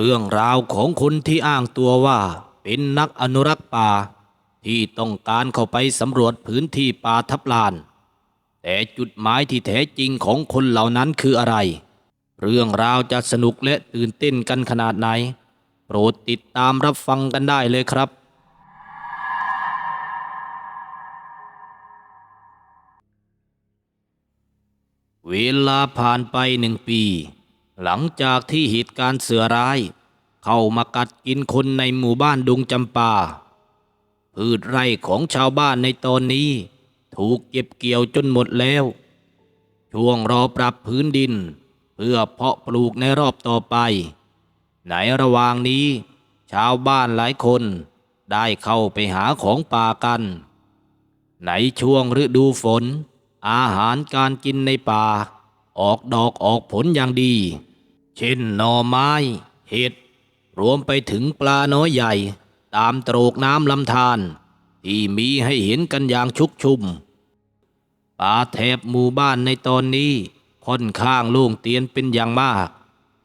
เรื่องราวของคนที่อ้างตัวว่า เป็นนักอนุรักษ์ป่า ที่ต้องการเข้าไปสำรวจพื้นที่ป่าทับลาน แต่จุดหมายที่แท้จริงของคนเหล่านั้นคืออะไร เรื่องราวจะสนุกและตื่นเต้นกันขนาดไหน โปรดติดตามรับฟังกันได้เลยครับ เวลาผ่านไปหนึ่งปีหลังจากที่เหตุการณ์เสือร้าย เข้ามากัดกินคนในหมู่บ้านดงจำปา พืชไร่ของชาวบ้านในตอนนี้ ถูกเก็บเกี่ยวจนหมดแล้ว ช่วงรอปรับพื้นดิน เพื่อเพาะปลูกในรอบต่อไป ในระหว่างนี้ ชาวบ้านหลายคนได้เข้าไปหาของป่ากัน ในช่วงฤดูฝน อาหารการกินในป่า ออกดอกออกผลอย่างดี เช่นหน่อไม้ เห็ด รวมไปถึงปลาน้อยใหญ่ ตามโตรกน้ำลำธารที่มีให้เห็นกันอย่างชุกชุม ป่าแถบหมู่บ้านในตอนนี้ค่อนข้างโล่งเตียนเป็นอย่างมาก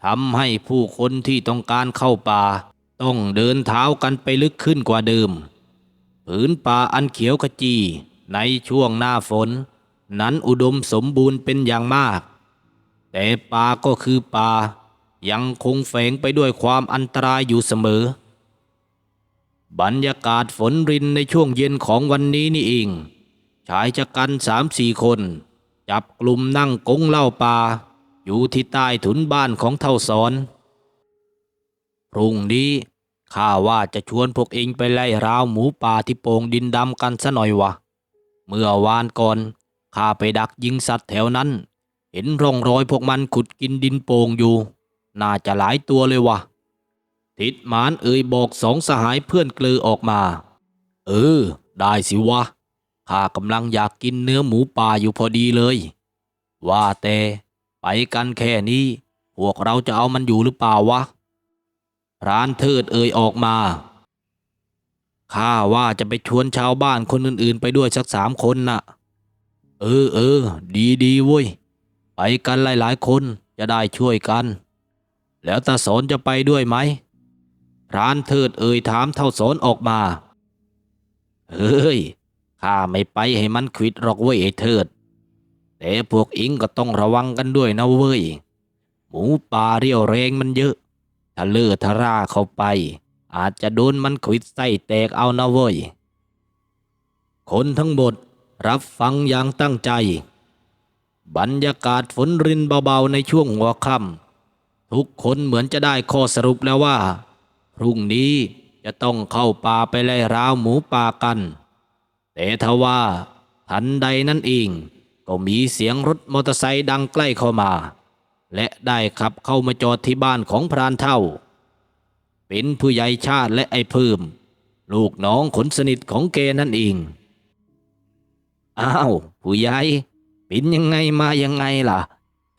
ทำให้ผู้คนที่ต้องการเข้าป่า ต้องเดินเท้ากันไปลึกขึ้นกว่าเดิม ผืนป่าอันเขียวขจีในช่วงหน้าฝน นั้นอุดมสมบูรณ์เป็นอย่างมาก แต่ป่าก็คือป่า ยังคงแฝงไปด้วยความอันตรายอยู่เสมอ บรรยากาศฝนรินในช่วงเย็นของวันนี้นี่เอง ชายชะกันสามสี่คน จับกลุ่มนั่งกงเล้าป่าอยู่ที่ใต้ถุนบ้านของเท่าสอน พรุ่งนี้ข้าว่าจะชวนพวกเองไปไล่ราวหมูป่าที่โป่งดินดำกันซะหน่อยวะ เมื่อวานก่อนข้าไปดักยิงสัตว์แถวนั้น เห็นร่องรอยพวกมันขุดกินดินโป่งอยู่ น่าจะหลายตัวเลยวะทิดหมานเอ่ยบอกสองสหายเพื่อนเกลือออกมา เออ ได้สิวะ ข้ากำลังอยากกินเนื้อหมูป่าอยู่พอดีเลย ว่าแต่ไปกันแค่นี้ พวกเราจะเอามันอยู่หรือเปล่าวะพรานเทิดเอ่ยออกมาข้าว่าจะไปชวนชาวบ้านคนอื่นๆ ไปด้วยสักสามคนน่ะ เออเออ ดีดีเว้ย ไปกันหลายๆคนจะได้ช่วยกัน แล้วตาสนจะไปด้วยไหมพรานเทิดเอ่ยถามเท่าสนออกมา เฮ้ย ข้าไม่ไปให้มันขิดหรอกเว้ยไอ้เทิด แต่พวกอิงก็ต้องระวังกันด้วยนะเว้ย หมูป่าเรียวแรงมันเยอะ ถ้าเลือทาราเข้าไป อาจจะโดนมันขิดไส้แตกเอานะเว้ย คนทั้งหมดรับฟังอย่างตั้งใจ บรรยากาศฝนรินเบาๆในช่วงหัวค่ำ ทุกคนเหมือนจะได้ข้อสรุปแล้วว่า พรุ่งนี้จะต้องเข้าป่าไปไล่ราวหมูป่ากัน แต่ทว่าทันใดนั่นเองก็มีเสียงรถมอเตอร์ไซค์ดังใกล้เข้ามา และได้ขับเข้ามาจอดที่บ้านของพรานเท่า เป็นผู้ใหญ่ชาติและไอ้เพิ่ม ลูกน้องขนสนิทของแกนั่นเอง อ้าว ผู้ใหญ่เป็นยังไงมายังไงล่ะ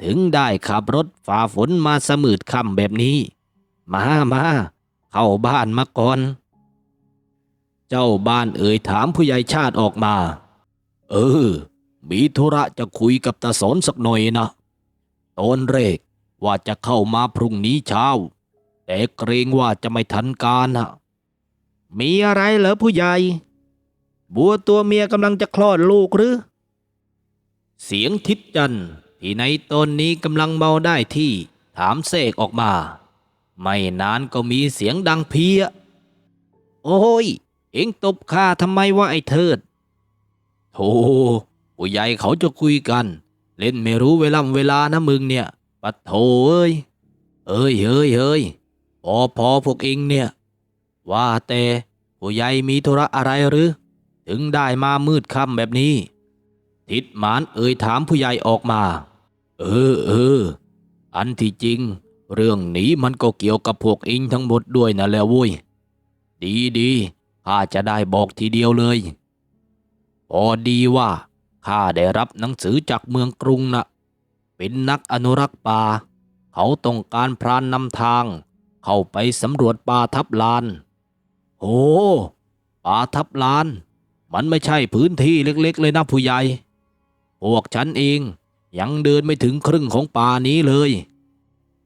ถึงได้ขับรถฝ่าฝนมาสมืดค่ำแบบนี้ มามาเข้าบ้านมาก่อน เจ้าบ้านเอ่ยถามผู้ใหญ่ชาติออกมา เออ มีธุระจะคุยกับตาสนสักหน่อยนะตอนแรกว่าจะเข้ามาพรุ่งนี้เช้า แต่เกรงว่าจะไม่ทันการฮะมีอะไรเหรอผู้ใหญ่ บัวตัวเมียกำลังจะคลอดลูกหรือ เสียงทิดจันทร์ ที่ในตนนี้กำลังเมาได้ที่ถามเสกออกมา ไม่นานก็มีเสียงดังเพี้ย โอ้ย เอ็งตบข้าทำไมวะไอ้เทิดโธ่ผู้ใหญ่เขาจะคุยกัน เล่นไม่รู้เวลาเวลานะมึงเนี่ยปัดโถเอ้ย เอ้ยเฮ้ยเฮ้ยพอพอพวกเองเนี่ย ว่าแต่ผู้ใหญ่มีธุระอะไรหรือ ถึงได้มามืดค่ำแบบนี้ ทิดหมานเอ่ยถามผู้ใหญ่ออกมา เออเออ อันที่จริง เรื่องนี้มันก็เกี่ยวกับพวกเองทั้งหมดด้วยนะแล้วเว้ย ดีดีข้าจะได้บอกทีเดียวเลยพอดีว่าข้าได้รับหนังสือจากเมืองกรุงนะเป็นนักอนุรักษ์ป่า เขาต้องการพรานนำทาง เข้าไปสำรวจป่าทับลาน โอ้ป่าทับลาน มันไม่ใช่พื้นที่เล็กๆ เลยนะผู้ใหญ่ พวกฉันเอง ยังเดินไม่ถึงครึ่งของป่านี้เลย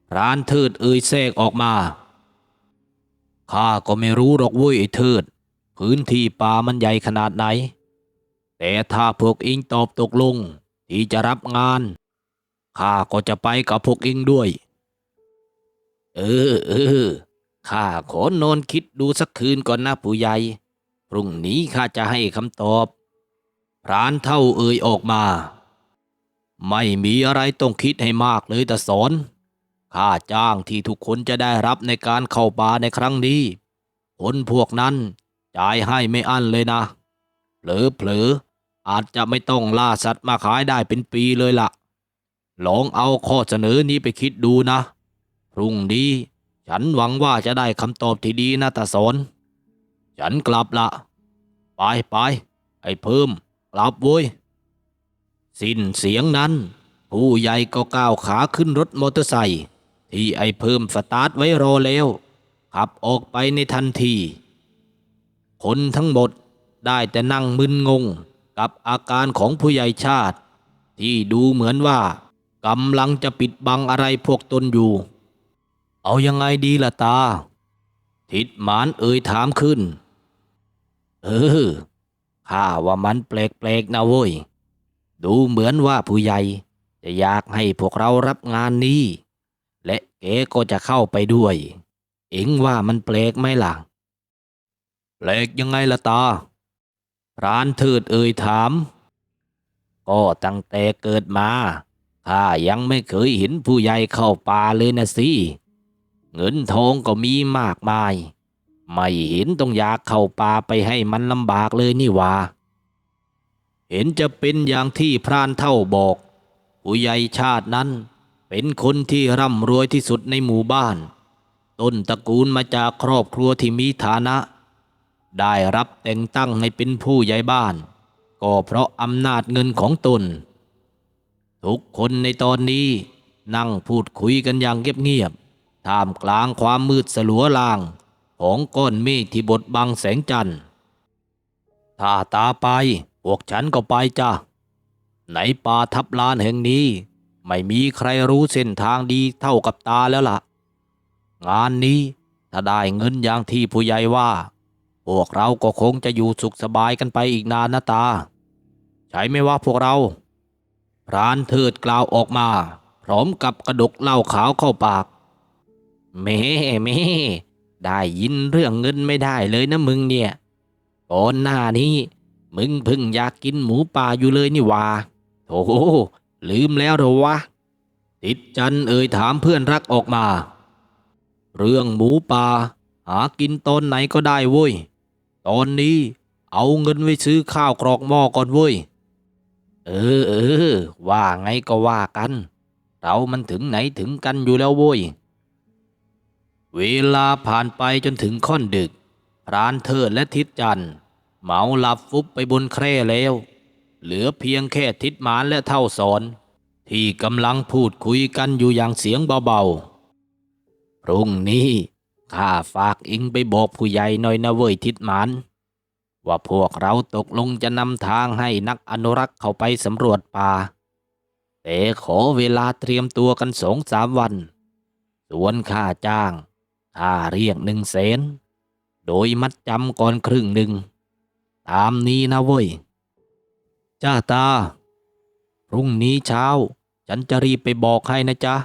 พรานเทิดเอ่ยแทรกออกมา ข้าก็ไม่รู้หรอกเว้ยไอ้เทิด พื้นที่ป่ามันใหญ่ขนาดไหน แต่ถ้าพวกเองตอบตกลง ที่จะรับงาน ข้าก็จะไปกับพวกเองด้วย เออเออข้าขอนอนคิดดูสักคืนก่อนนะผู้ใหญ่ พรุ่งนี้ข้าจะให้คำตอบ พรานเท่าเอ่ยออกมา ไม่มีอะไรต้องคิดให้มากเลยต่สอนค่าจ้างที่ทุกคนจะได้รับในการเข้าป่าในครั้งนี้คนพวกนั้นจ่ายให้ไม่อั้นเลยนะเผลอเผลอๆอาจจะไม่ต้องล่าสัตว์มาขายได้เป็นปีเลยล่ะ ลองเอาข้อเสนอนี้ไปคิดดูนะ พรุ่งนี้ฉันหวังว่าจะได้คำตอบที่ดีนะตาสอน ฉันกลับละ ไปไปไอ้เพิ่ม กลับเว้ย สิ้นเสียงนั้น ผู้ใหญ่ก็ก้าวขาขึ้นรถมอเตอร์ไซค์ที่ไอ้เพิ่มสตาร์ทไว้รอแล้ว ขับออกไปในทันที คนทั้งหมดได้แต่นั่งมึนงงกับอาการของผู้ใหญ่ชาติ ที่ดูเหมือนว่ากำลังจะปิดบังอะไรพวกตนอยู่ เอายังไงดีล่ะตา ทิดหมานเอ่ยถามขึ้น เออข้าว่ามันแปลกๆนะเว้ย ดูเหมือนว่าผู้ใหญ่ จะอยากให้พวกเรารับงานนี้ และแกก็จะเข้าไปด้วย เอ็งว่ามันแปลกไหมล่ะ แปลกยังไงล่ะตาพรานเทิดเอ่ยถาม ก็ตั้งแต่เกิดมาข้ายังไม่เคยเห็นผู้ใหญ่เข้าป่าเลยนะสิ เงินทองก็มีมากมาย ไม่เห็นต้องอยากเข้าป่าไปให้มันลำบากเลยนี่หว่า เห็นจะเป็นอย่างที่พรานเท่าบอก ผู้ใหญ่ชาตินั้นเป็นคนที่ร่ำรวยที่สุดในหมู่บ้าน ต้นตระกูลมาจากครอบครัวที่มีฐานะ ได้รับแต่งตั้งให้เป็นผู้ใหญ่บ้าน ก็เพราะอำนาจเงินของตน ทุกคนในตอนนี้นั่งพูดคุยกันอย่างเงียบๆท่ามกลางความมืดสลัวลาง ของก้อนเมฆที่บดบังแสงจันทร์ถ้าตาไป พวกฉันก็ไปจ้ะในป่าทับลานแห่งนี้ ไม่มีใครรู้เส้นทางดีเท่ากับตาแล้วล่ะ งานนี้ถ้าได้เงินอย่างที่ผู้ใหญ่ว่า พวกเราก็คงจะอยู่สุขสบายกันไปอีกนานนะตา ใช่ไหมว่าพวกเราพรานเทิดกล่าวออกมา พร้อมกับกระดกเหล้าขาวเข้าปากแม่แม่ได้ยินเรื่องเงินไม่ได้เลยนะมึงเนี่ยก่อนหน้านี้ มึงเพิ่งอยากกินหมูป่าอยู่เลยนี่ว่าโถลืมแล้วเหรอวะ ติดจันเอ่ยถามเพื่อนรักออกมา เรื่องหมูป่า หากินตอนไหนก็ได้เว้ย ตอนนี้เอาเงินไว้ซื้อข้าวกรอกหม้อก่อนเว้ย เออเออ ว่าไงก็ว่ากัน เรามันถึงไหนถึงกันอยู่แล้วเว้ย เวลาผ่านไปจนถึงค่อนดึกพรานเทิดและทิดจันทร์ เมาหลับฟุบไปบนแคร่แล้ว เหลือเพียงแค่ทิดหมานและเท่าสอน ที่กำลังพูดคุยกันอยู่อย่างเสียงเบาๆพรุ่งนี้ข้าฝากอิงไปบอกผู้ใหญ่หน่อยนะเว้ยทิดหมาน ว่าพวกเราตกลงจะนำทางให้นักอนุรักษ์เข้าไปสำรวจป่า แต่ขอเวลาเตรียมตัวกันสองสามวัน ส่วนค่าจ้างค่าเรียกหนึ่งแสนโดยมัดจำก่อนครึ่งหนึ่ง ตามนี้นะเว้ย จ้าตา พรุ่งนี้เช้า ฉันจะรีบไปบอกให้นะจ๊ะ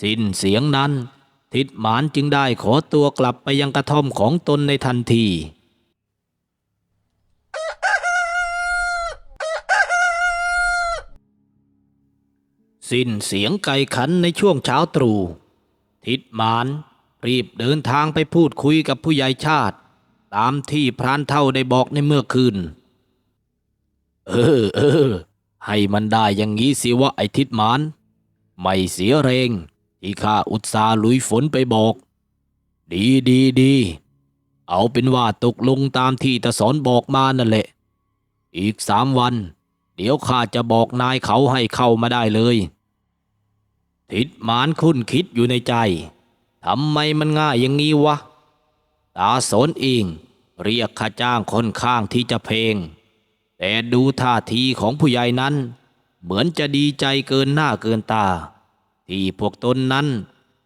สิ้นเสียงนั้น ทิดหมานจึงได้ขอตัวกลับไปยังกระท่อมของตนในทันทีสิ้นเสียงไก่ขันในช่วงเช้าตรู่ทิดหมานรีบเดินทางไปพูดคุยกับผู้ใหญ่ชาติ ตามที่พรานเท่าได้บอกในเมื่อคืน เออเออ ให้มันได้อย่างนี้สิวะไอ้ทิดมาน ไม่เสียแรง ที่ข้าอุตสาห์ลุยฝนไปบอก ดีดีดี เอาเป็นว่าตกลงตามที่ตาสอนบอกมานั่นแหละ อีกสามวัน เดี๋ยวข้าจะบอกนายเขาให้เข้ามาได้เลย ทิดมานคุ้นคิดอยู่ในใจทำไมมันง่ายอย่างนี้วะ ตาสนเองเรียกค่าจ้างค่อนข้างที่จะเพลง แต่ดูท่าทีของผู้ใหญ่นั้น เหมือนจะดีใจเกินหน้าเกินตา ที่พวกตนนั้น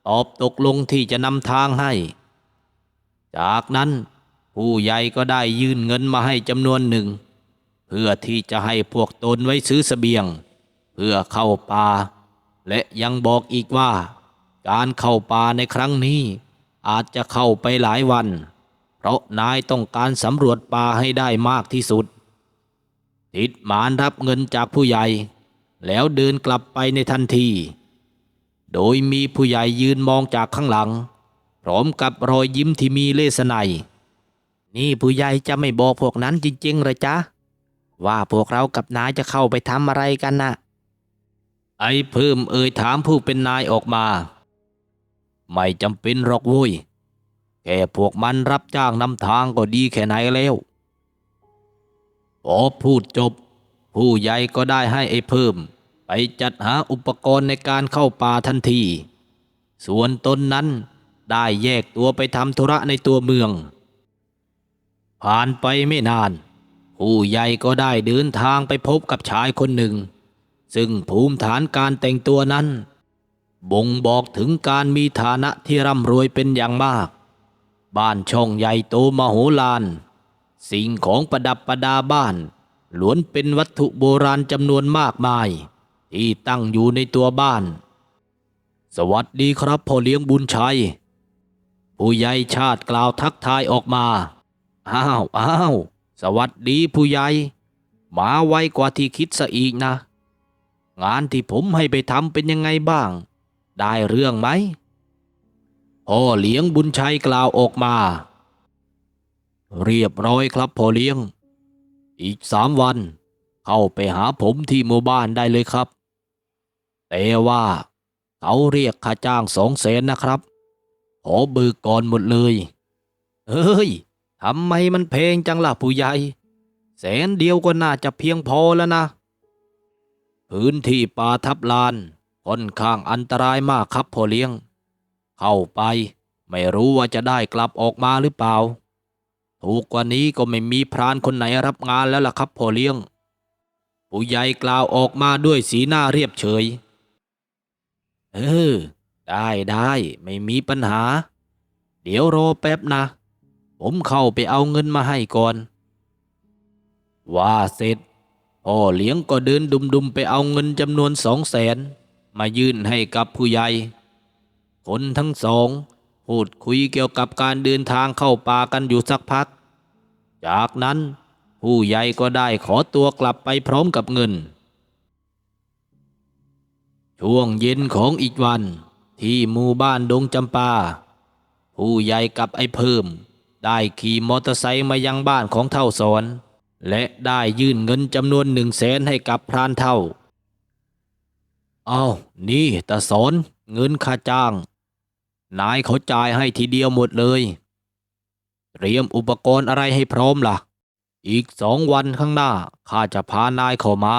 ตอบตกลงที่จะนำทางให้ จากนั้นผู้ใหญ่ก็ได้ยื่นเงินมาให้จำนวนหนึ่ง เพื่อที่จะให้พวกตนไว้ซื้อเสบียง เพื่อเข้าป่าและยังบอกอีกว่า การเข้าป่าในครั้งนี้ อาจจะเข้าไปหลายวัน เพราะนายต้องการสำรวจป่าให้ได้มากที่สุดทิดหมานรับเงินจากผู้ใหญ่ แล้วเดินกลับไปในทันที โดยมีผู้ใหญ่ยืนมองจากข้างหลัง พร้อมกับรอยยิ้มที่มีเลสไนยนี่ผู้ใหญ่จะไม่บอกพวกนั้นจริงๆเลยจ๊ะ ว่าพวกเรากับนายจะเข้าไปทำอะไรกันนะ่ะไอ้เพิ่มเอ่ยถามผู้เป็นนายออกมา ไม่จำเป็นหรอกเว้ย แค่พวกมันรับจ้างนำทางก็ดีแค่ไหนแล้วพอพูดจบ ผู้ใหญ่ก็ได้ให้ไอ้เพิ่ม ไปจัดหาอุปกรณ์ในการเข้าป่าทันที ส่วนตนนั้นได้แยกตัวไปทำธุระในตัวเมือง ผ่านไปไม่นาน ผู้ใหญ่ก็ได้เดินทางไปพบกับชายคนหนึ่ง ซึ่งภูมิฐานการแต่งตัวนั้น บ่งบอกถึงการมีฐานะที่ร่ำรวยเป็นอย่างมาก บ้านช่องใหญ่โตมโหฬารสิ่งของประดับประดาบ้านล้วนเป็นวัตถุโบราณจำนวนมากมาย ที่ตั้งอยู่ในตัวบ้าน สวัสดีครับพ่อเลี้ยงบุญชัย ผู้ใหญ่ชาติกล่าวทักทายออกมา อ้าวอ้าวสวัสดีผู้ใหญ่ มาไวกว่าที่คิดซะอีกนะ งานที่ผมให้ไปทำเป็นยังไงบ้าง ได้เรื่องไหมพ่อเลี้ยงบุญชัยกล่าวออกมา เรียบร้อยครับพ่อเลี้ยง อีกสามวัน เข้าไปหาผมที่หมู่บ้านได้เลยครับ แต่ว่า เขาเรียกค่าจ้างสองแสนนะครับ ขอเบิกก่อนหมดเลยเฮ้ยทำไมมันเพลงจังล่ะผู้ใหญ่ แสนเดียวก็น่าจะเพียงพอแล้วนะ พื้นที่ป่าทับลาน ค่อนข้างอันตรายมากครับพ่อเลี้ยง เข้าไปไม่รู้ว่าจะได้กลับออกมาหรือเปล่า ถูกกว่านี้ก็ไม่มีพรานคนไหนรับงานแล้วล่ะครับพ่อเลี้ยง ผู้ใหญ่กล่าวออกมาด้วยสีหน้าเรียบเฉย เออ ได้ได้ไม่มีปัญหา เดี๋ยวรอแป๊บนะ ผมเข้าไปเอาเงินมาให้ก่อน ว่าเสร็จพ่อเลี้ยงก็เดินดุมๆไปเอาเงินจำนวนสองแสน มายื่นให้กับผู้ใหญ่ คนทั้งสองพูดคุยเกี่ยวกับการเดินทางเข้าป่ากันอยู่สักพัก จากนั้นผู้ใหญ่ก็ได้ขอตัวกลับไปพร้อมกับเงิน ช่วงเย็นของอีกวันที่หมู่บ้านดงจำปา ผู้ใหญ่กับไอ้เพิ่ม ได้ขี่มอเตอร์ไซค์มายังบ้านของเท่าสอน และได้ยื่นเงินจำนวนหนึ่งแสนให้กับพรานเท่า เอานี่ตาสอนเงินค่าจ้าง นายเขาจ่ายให้ทีเดียวหมดเลย เตรียมอุปกรณ์อะไรให้พร้อมล่ะ อีกสองวันข้างหน้าข้าจะพานายเข้ามา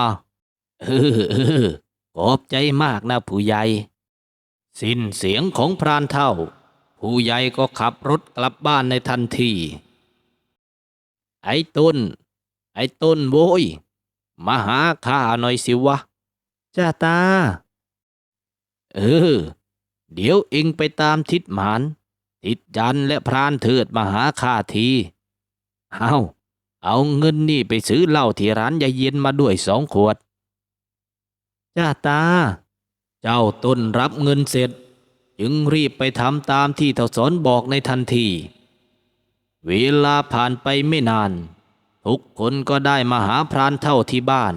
เออเออขอบใจมากนะผู้ใหญ่ สิ้นเสียงของพรานเท่า ผู้ใหญ่ก็ขับรถกลับบ้านในทันที ไอ้ต้น ไอ้ต้นโว้ย มาหาข้าหน่อยสิวะ จ้าตา เออ เดี๋ยวเองไปตามทิดหมาน ทิดจันและพรานเถิดมาหาข้าทีเอาเอาเงินนี่ไปซื้อเหล้าที่ร้านยายเย็นมาด้วยสองขวด จ้าตา เจ้าต้นรับเงินเสร็จ จึงรีบไปทำตามที่เท่าสอนบอกในทันที เวลาผ่านไปไม่นาน ทุกคนก็ได้มาหาพรานเท่าที่บ้าน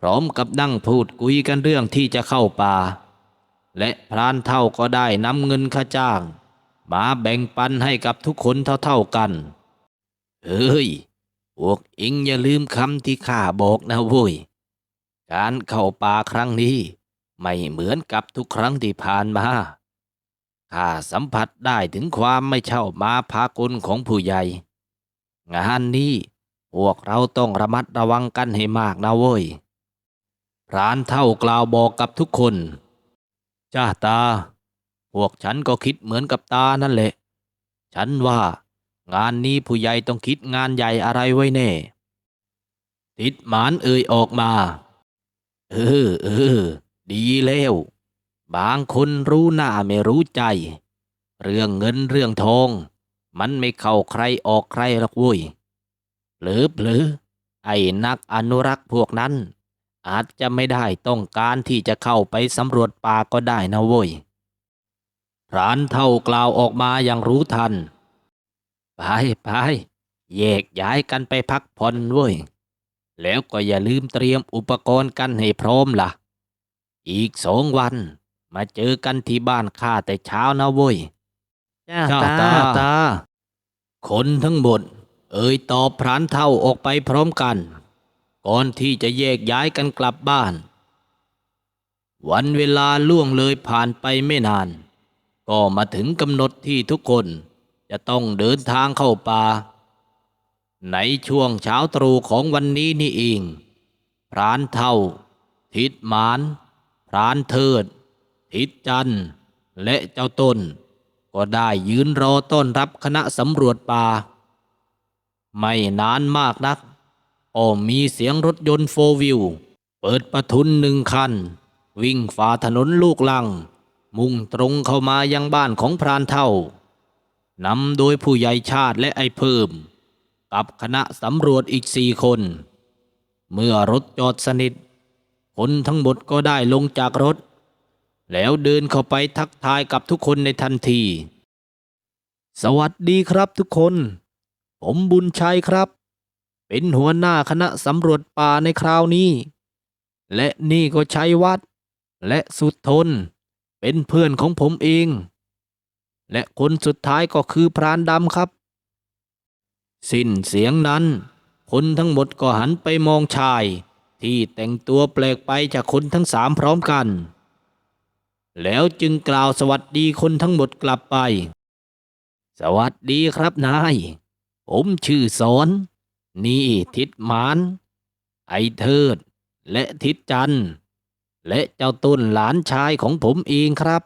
พร้อมกับนั่งพูดคุยกันเรื่องที่จะเข้าป่า และพรานเท่าก็ได้นำเงินค่าจ้าง มาแบ่งปันให้กับทุกคนเท่าๆกัน เฮ้ย พวกเอ็งอย่าลืมคำที่ข้าบอกนะเว้ย การเข้าป่าครั้งนี้ ไม่เหมือนกับทุกครั้งที่ผ่านมา ข้าสัมผัสได้ถึงความไม่เช่ามาพากลของผู้ใหญ่ งานนี้พวกเราต้องระมัดระวังกันให้มากนะเว้ย พรานเท่ากล่าวบอกกับทุกคน จ้าตา พวกฉันก็คิดเหมือนกับตานั่นแหละ ฉันว่างานนี้ผู้ใหญ่ต้องคิดงานใหญ่อะไรไว้แน่ ติดหมานเอ่ยออกมา เออเออ ดีแล้ว บางคนรู้หน้าไม่รู้ใจ เรื่องเงินเรื่องทอง มันไม่เข้าใครออกใครหรอกเว้ยหรือหรือไอ้นักอนุรักษ์พวกนั้น อาจจะไม่ได้ต้องการที่จะเข้าไปสำรวจป่าก็ได้นะเว้ยพรานเท่ากล่าวออกมาอย่างรู้ทัน ไปไปแยกย้ายกันไปพักผ่อนเว้ย แล้วก็อย่าลืมเตรียมอุปกรณ์กันให้พร้อมล่ะ อีกสองวัน มาเจอกันที่บ้านข้าแต่เช้านะเว้ยจ้าตาตาตาคนทั้งหมด เอ่ยตอบพรานเท่าออกไปพร้อมกัน ก่อนที่จะแยกย้ายกันกลับบ้าน วันเวลาล่วงเลยผ่านไปไม่นาน ก็มาถึงกำหนดที่ทุกคนจะต้องเดินทางเข้าป่า ในช่วงเช้าตรู่ของวันนี้นี่เอง พรานเท่า ทิดหมาน พรานเทิด ทิดจันทร์และเจ้าต้น ก็ได้ยืนรอต้อนรับคณะสำรวจป่า ไม่นานมากนัก ก็มีเสียงรถยนต์โฟร์วิวเปิดประทุนหนึ่งคัน วิ่งฝ่าถนนลูกลัง มุ่งตรงเข้ามายังบ้านของพรานเท่านำโดยผู้ใหญ่ชาติและไอ้เพิ่ม กับคณะสำรวจอีกสี่คน เมื่อรถจอดสนิท คนทั้งหมดก็ได้ลงจากรถ แล้วเดินเข้าไปทักทายกับทุกคนในทันที สวัสดีครับทุกคน ผมบุญชัยครับ เป็นหัวหน้าคณะสำรวจป่าในคราวนี้ และนี่ก็ชัยวัฒน์และสุดทน เป็นเพื่อนของผมเอง และคนสุดท้ายก็คือพรานดำครับ สิ้นเสียงนั้น คนทั้งหมดก็หันไปมองชาย ที่แต่งตัวแปลกไปจากคนทั้งสามพร้อมกัน แล้วจึงกล่าวสวัสดีคนทั้งหมดกลับไป สวัสดีครับนาย ผมชื่อสอน นี่ทิดหมาน ไอเทิด และทิดจัน และเจ้าต้นหลานชายของผมเองครับ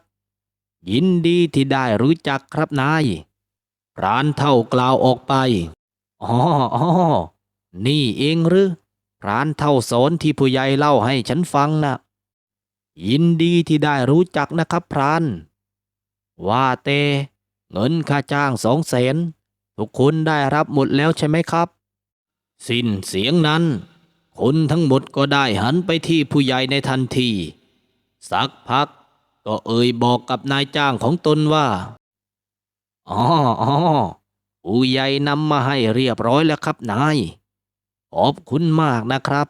ยินดีที่ได้รู้จักครับนายพรานเท่ากล่าวออกไปอ๋ออ๋อนี่เองหรือพรานเท่าสอนที่ผู้ใหญ่เล่าให้ฉันฟังนะยินดีที่ได้รู้จักนะครับพราน ว่าแต่เงินค่าจ้างสองแสนทุกคนได้รับหมดแล้วใช่ไหมครับ สิ้นเสียงนั้น คนทั้งหมดก็ได้หันไปที่ผู้ใหญ่ในทันที สักพักก็เอ่ยบอกกับนายจ้างของตนว่าอ๋ออ๋อผู้ใหญ่นำมาให้เรียบร้อยแล้วครับนาย ขอบคุณมากนะครับ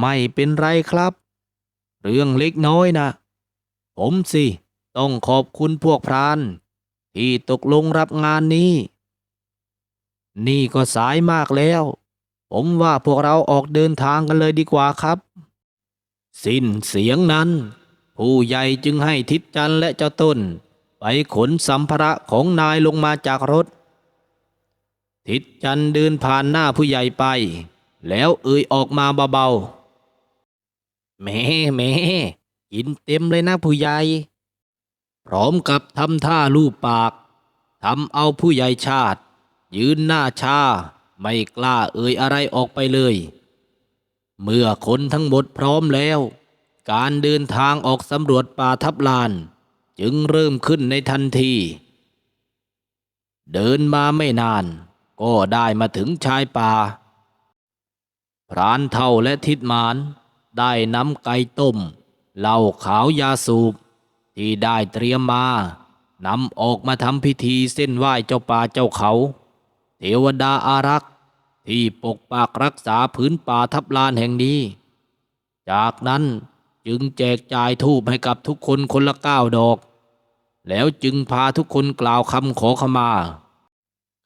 ไม่เป็นไรครับ เรื่องเล็กน้อยนะ ผมสิ ต้องขอบคุณพวกพราน ที่ตกลงรับงานนี้ นี่ก็สายมากแล้ว ผมว่าพวกเราออกเดินทางกันเลยดีกว่าครับ สิ้นเสียงนั้น ผู้ใหญ่จึงให้ทิศจันและเจ้าต้น ไปขนสัมภาระของนายลงมาจากรถ ทิศจันเดินผ่านหน้าผู้ใหญ่ไป แล้วเอ่ยออกมาเบาๆแม่แม่กินเต็มเลยนะผู้ใหญ่ พร้อมกับทำท่าลูบปากทำเอาผู้ใหญ่ชาติ ยืนหน้าชา ไม่กล้าเอ่ยอะไรออกไปเลย เมื่อคนทั้งหมดพร้อมแล้ว การเดินทางออกสำรวจป่าทับลาน จึงเริ่มขึ้นในทันที เดินมาไม่นาน ก็ได้มาถึงชายป่าพรานเท่าและทิดมาน ได้นำไก่ต้มเหล้าขาวยาสูบ ที่ได้เตรียมมานำออกมาทำพิธีเส้นไหว้เจ้าป่าเจ้าเขา เทวดาอารักษ์ ที่ปกปักรักษาพื้นป่าทับลานแห่งนี้ จากนั้นจึงแจกจ่ายทูบให้กับทุกคนคนละเก้าดอก แล้วจึงพาทุกคนกล่าวคำขอขมา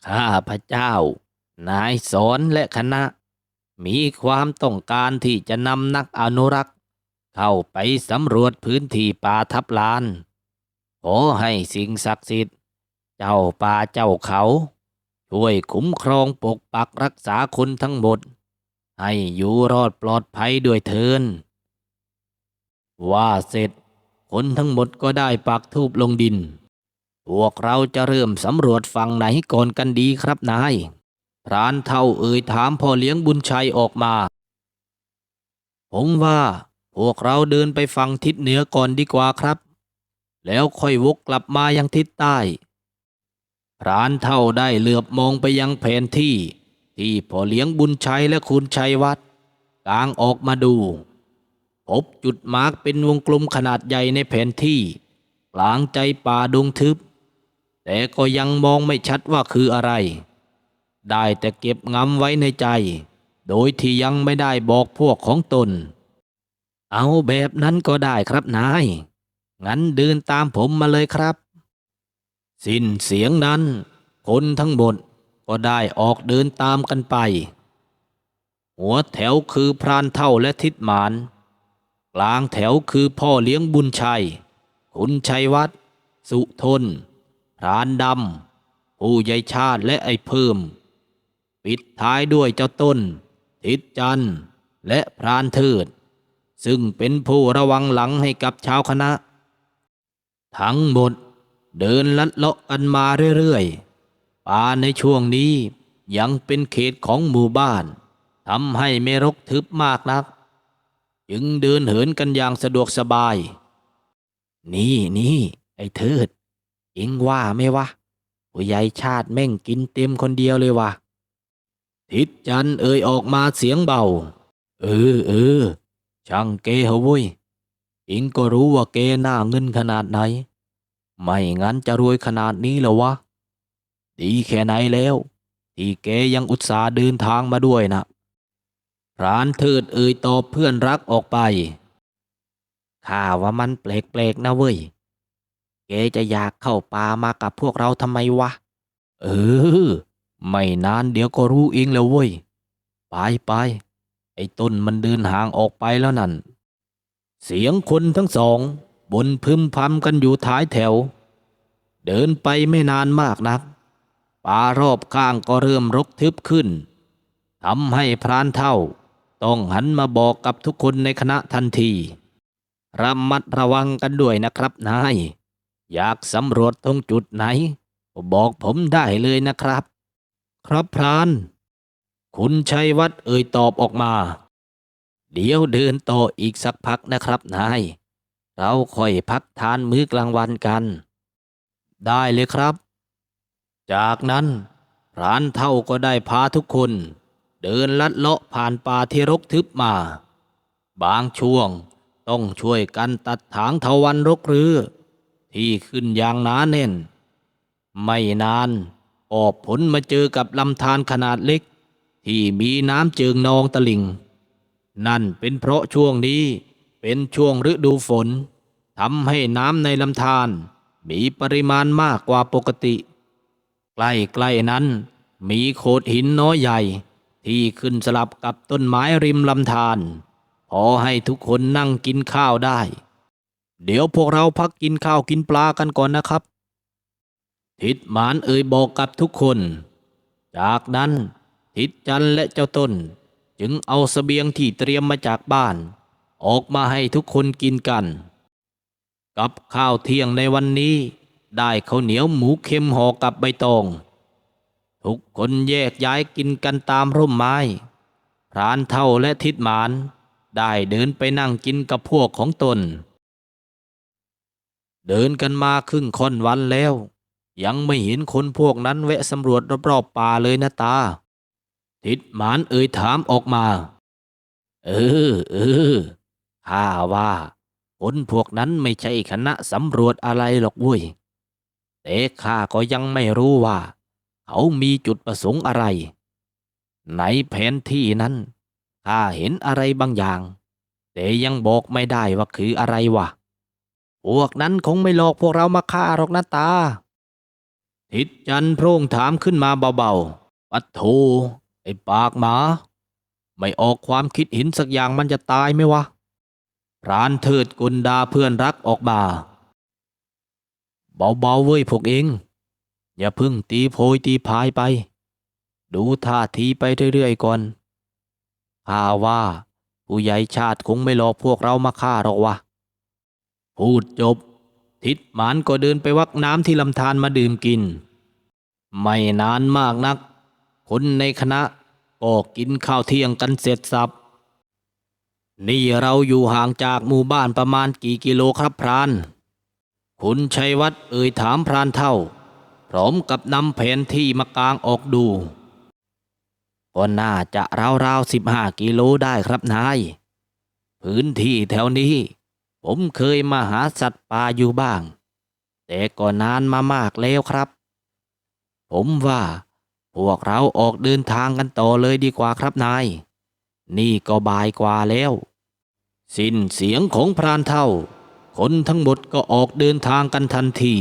ข้าพระเจ้า นายสอนและคณะ มีความต้องการที่จะนำนักอนุรักษ์ เข้าไปสำรวจพื้นที่ป่าทับลาน ขอให้สิ่งศักดิ์สิทธิ์ เจ้าป่าเจ้าเขา ช่วยคุ้มครองปกปักรักษาคนทั้งหมด ให้อยู่รอดปลอดภัยด้วยเทิน ว่าเสร็จ คนทั้งหมดก็ได้ปักทูบลงดิน พวกเราจะเริ่มสำรวจฝั่งไหนก่อนกันดีครับนาย พรานเท่าเอ่ยถามพ่อเลี้ยงบุญชัยออกมา ผมว่าพวกเราเดินไปฝั่งทิศเหนือก่อนดีกว่าครับ แล้วค่อยวกกลับมายังทิศใต้ พรานเท่าได้เหลือบมองไปยังแผนที่ ที่พ่อเลี้ยงบุญชัยและคุณชัยวัดกางออกมาดู พบจุดมาร์กเป็นวงกลมขนาดใหญ่ในแผนที่ กลางใจป่าดงทึบ แต่ก็ยังมองไม่ชัดว่าคืออะไร ได้แต่เก็บงำไว้ในใจ โดยที่ยังไม่ได้บอกพวกของตน เอาแบบนั้นก็ได้ครับนาย งั้นเดินตามผมมาเลยครับ สิ้นเสียงนั้น คนทั้งหมดก็ได้ออกเดินตามกันไป หัวแถวคือพรานเท่าและทิดหมาน กลางแถวคือพ่อเลี้ยงบุญชัย คุณชัยวัฒน์สุทนพรานดำผู้ใหญ่ชาติและไอ้เพิ่ม ปิดท้ายด้วยเจ้าต้น ทิศจันและพรานเทิด ซึ่งเป็นผู้ระวังหลังให้กับชาวคณะ ทั้งหมด เดินลัดเลาะกันมาเรื่อยๆ ป่าในช่วงนี้ยังเป็นเขตของหมู่บ้านทำให้ไม่รกทึบมากนัก จึงเดินเหินกันอย่างสะดวกสบาย นี่นี่ไอ้เทิดเอ็งว่าไม่วะผู้ใหญ่ชาติแม่งกินเต็มคนเดียวเลยวะทิศจันเอ่ยออกมาเสียงเบา เออเออช่างเกเหอะเว้ยเองก็รู้ว่าเกหน้าเงินขนาดไหน ไม่งั้นจะรวยขนาดนี้เหรอวะ ดีแค่ไหนแล้ว ที่แกยังอุตส่าห์เดินทางมาด้วยนะพรานเทิดเอ่ยตอบเพื่อนรักออกไป ข้าว่ามันแปลกๆนะเว้ย แกจะอยากเข้าป่ามากับพวกเราทำไมวะ เออ ไม่นานเดี๋ยวก็รู้เองแล้วเว้ย ไปไป ไอ้ต้นมันเดินห่างออกไปแล้วนั่น เสียงคนทั้งสอง บนพึมพำกันอยู่ท้ายแถว เดินไปไม่นานมากนัก ป่ารอบข้างก็เริ่มรกทึบขึ้นทำให้พรานเท่า ต้องหันมาบอกกับทุกคนในคณะทันทีระมัดระวังกันด้วยนะครับนาย อยากสำรวจตรงจุดไหน บอกผมได้เลยนะครับ ครับพราน คุณชัยวัฒน์เอ่ยตอบออกมา เดี๋ยวเดินต่ออีกสักพักนะครับนาย เราค่อยพักทานมื้อกลางวันกัน ได้เลยครับ จากนั้นพรานเท่าก็ได้พาทุกคน เดินลัดเลาะผ่านป่าที่รกทึบมา บางช่วงต้องช่วยกันตัดถางเถาวันรกรือ ที่ขึ้นอย่างหนาแน่น ไม่นานออกผลมาเจอกับลำธารขนาดเล็ก ที่มีน้ำเจิงนองตลิ่ง นั่นเป็นเพราะช่วงนี้ เป็นช่วงฤดูฝนทำให้น้ำในลำธารมีปริมาณมากกว่าปกติ ใกล้ๆนั้น มีโขดหินน้อยใหญ่ ที่ขึ้นสลับกับต้นไม้ริมลำธารพอให้ทุกคนนั่งกินข้าวได้ เดี๋ยวพวกเราพักกินข้าวกินปลากันก่อนนะครับ ทิดหมานเอ่ยบอกกับทุกคน จากนั้นทิดจันและเจ้าต้น จึงเอาเสบียงที่เตรียมมาจากบ้าน ออกมาให้ทุกคนกินกัน กับข้าวเที่ยงในวันนี้ ได้ข้าวเหนียวหมูเค็มห่อกับใบตอง ทุกคนแยกย้ายกินกันตามร่มไม้พรานเท่าและทิดหมาน ได้เดินไปนั่งกินกับพวกของตน เดินกันมาครึ่งค่อนวันแล้ว ยังไม่เห็นคนพวกนั้นแวะสำรวจรอบๆป่าเลยนะตา ทิดหมานเอ่ยถามออกมา เออเออ ข้าว่าคนพวกนั้นไม่ใช่คณะสำรวจอะไรหรอกเว้ยแต่ข้าก็ยังไม่รู้ว่า เขามีจุดประสงค์อะไร ในแผนที่นั้นข้าเห็นอะไรบางอย่าง แต่ยังบอกไม่ได้ว่าคืออะไรวะพวกนั้นคงไม่หลอกพวกเรามาฆ่าหรอกนะตา ทิดจันโพร่งถามขึ้นมาเบาๆปัดโถไอ้ปากหมา ไม่ออกความคิดเห็นสักอย่างมันจะตายไหมวะ พรานเทิดกุนดาเพื่อนรักออกมาเบาๆเว้ยพวกเอง อย่าพึ่งตีโพยตีพายไป ดูท่าทีไปเรื่อยๆก่อนข้าว่าผู้ใหญ่ชาติคงไม่หลอกพวกเรามาฆ่าหรอกวะพูดจบ ทิดหมานก็เดินไปวักน้ำที่ลำธารมาดื่มกิน ไม่นานมากนัก คนในคณะก็กินข้าวเที่ยงกันเสร็จสับ นี่เราอยู่ห่างจากหมู่บ้านประมาณกี่กิโลครับพราน คุณชัยวัฒน์เอ่ยถามพรานเท่า พร้อมกับนำแผนที่มากางออกดู ก็น่าจะราวๆสิบห้ากิโลได้ครับนาย พื้นที่แถวนี้ ผมเคยมาหาสัตว์ป่าอยู่บ้าง แต่ก็นานมามากแล้วครับ ผมว่า พวกเราออกเดินทางกันต่อเลยดีกว่าครับนาย นี่ก็บ่ายกว่าแล้ว สิ้นเสียงของพรานเท่า คนทั้งหมดก็ออกเดินทางกันทันที